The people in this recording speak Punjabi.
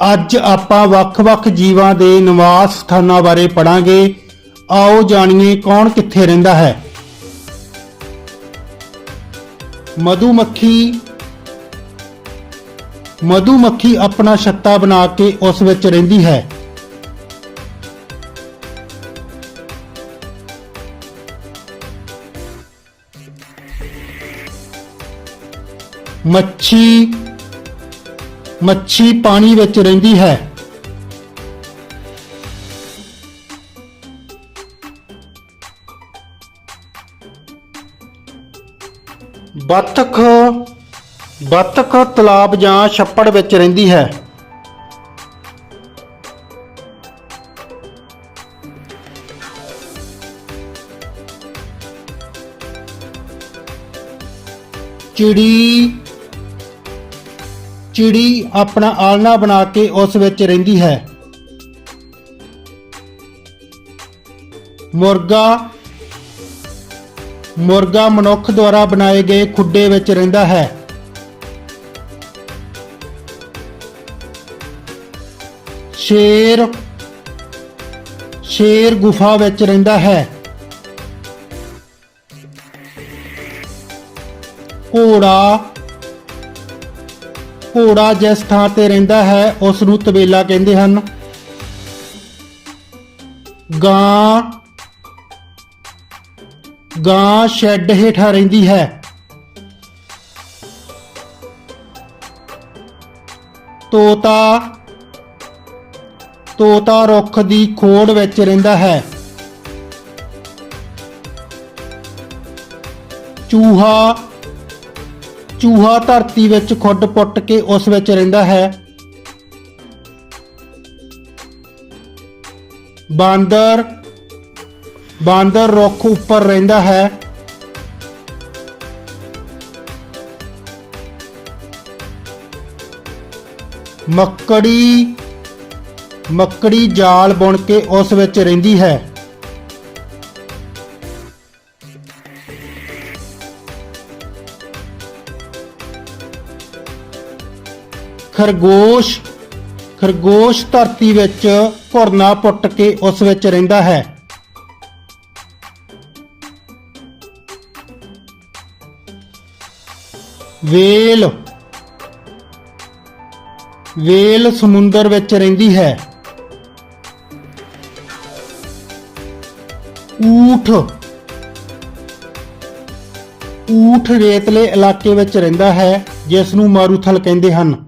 ਅੱਜ ਆਪਾਂ ਵੱਖ-ਵੱਖ ਜੀਵਾਂ ਦੇ ਨਿਵਾਸ ਸਥਾਨਾਂ ਬਾਰੇ ਪੜਾਂਗੇ ਆਓ ਜਾਣੀਏ ਕੌਣ ਕਿੱਥੇ ਰਹਿੰਦਾ ਹੈ। ਮਧੂਮੱਖੀ ਮਧੂਮੱਖੀ ਆਪਣਾ ਛੱਤਾ ਬਣਾ ਕੇ ਉਸ ਵਿੱਚ ਰਹਿੰਦੀ ਹੈ। ਮੱਛੀ ਮੱਛੀ ਪਾਣੀ ਵਿੱਚ ਰਹਿੰਦੀ ਹੈ। ਬੱਤਖ ਬੱਤਖ ਤਲਾਬ ਜਾਂ ਛੱਪੜ ਵਿੱਚ ਰਹਿੰਦੀ ਹੈ। ਚਿੜੀ ਚਿੜੀ ਆਪਣਾ ਆਲਣਾ ਬਣਾ ਕੇ ਉਸ ਵਿੱਚ ਰਹਿੰਦੀ ਹੈ। ਮੁਰਗਾ ਮੁਰਗਾ ਮਨੁੱਖ ਦੁਆਰਾ ਬਣਾਏ ਗਏ ਖੁੱਡੇ ਵਿੱਚ ਰਹਿੰਦਾ ਹੈ। ਸ਼ੇਰ ਸ਼ੇਰ ਗੁਫਾ ਵਿੱਚ ਰਹਿੰਦਾ ਹੈ। ਘੋੜਾ ਘੋੜਾ ਜਿਸ ਥਾਂ ਤੇ ਰਹਿੰਦਾ ਹੈ, ਉਸ ਨੂੰ ਤਬੇਲਾ ਕਹਿੰਦੇ ਹਨ। ਗਾਂ ਗਾਂ ਸ਼ੈੱਡ ਹੇਠਾਂ ਰਹਿੰਦੀ ਹੈ। ਤੋਤਾ ਤੋਤਾ ਰੁੱਖ ਦੀ ਖੋੜ ਵਿੱਚ ਰਹਿੰਦਾ ਹੈ। ਚੂਹਾ ਚੂਹਾ ਧਰਤੀ ਵਿੱਚ ਖੁੱਡ ਪੁੱਟ ਕੇ ਉਸ ਵਿੱਚ ਰਹਿੰਦਾ ਹੈ। ਬਾਂਦਰ ਬਾਂਦਰ ਰੁੱਖ ਉੱਪਰ ਰਹਿੰਦਾ ਹੈ। ਮੱਕੜੀ ਮੱਕੜੀ ਜਾਲ ਬੁਣ ਕੇ ਉਸ ਵਿੱਚ ਰਹਿੰਦੀ ਹੈ। ਖਰਗੋਸ਼ ਖਰਗੋਸ਼ ਧਰਤੀ ਵਿੱਚ ਘੁਰਨਾ ਪੁੱਟ ਕੇ ਉਸ ਵਿੱਚ ਰਹਿੰਦਾ ਹੈ। ਵੇਲ ਵੇਲ ਸਮੁੰਦਰ ਵਿੱਚ ਰਹਿੰਦੀ ਹੈ। ਊਠ ਊਠ ਰੇਤਲੇ ਇਲਾਕੇ ਵਿੱਚ ਰਹਿੰਦਾ ਹੈ ਜਿਸ ਨੂੰ ਮਾਰੂਥਲ ਕਹਿੰਦੇ ਹਨ।